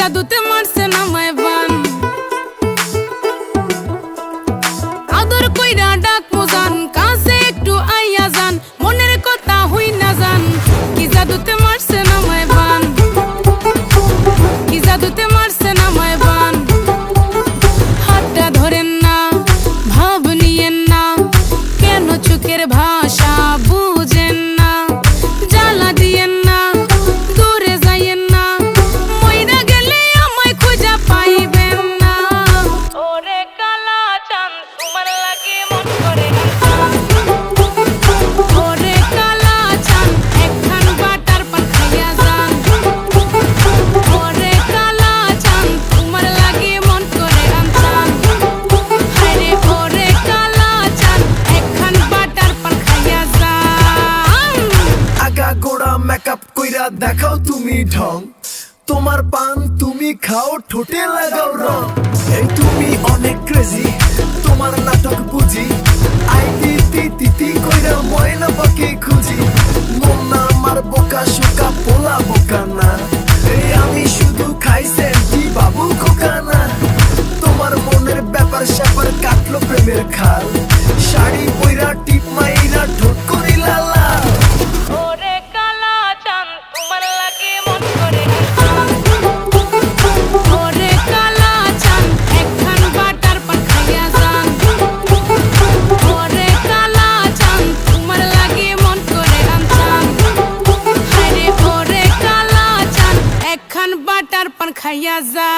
জাদুতে মারছে না মায় বান আদর কইরা কইরা দেখাও তুমি ঢং। তোমার পান তুমি খাও, ঠোঁটে লাগাও রং। এই তুমি অনেক ক্রেজি তোমার নাটক বুঝি। আই তিতি তিতি কইরা ময়না পাখি খুঁজি। মন আমার বোকা শোকা, পোলা বোকা না। এই আমি শুধু খাইছে সেন্টি বাবু খোকা না। তোমার মনের ব্যাপার স্যাপার কাটলো প্রেমের খাল। শাড়ি পইরা টিপ মাইরা ঠোঁট খান বাটার পান খাইয়া যা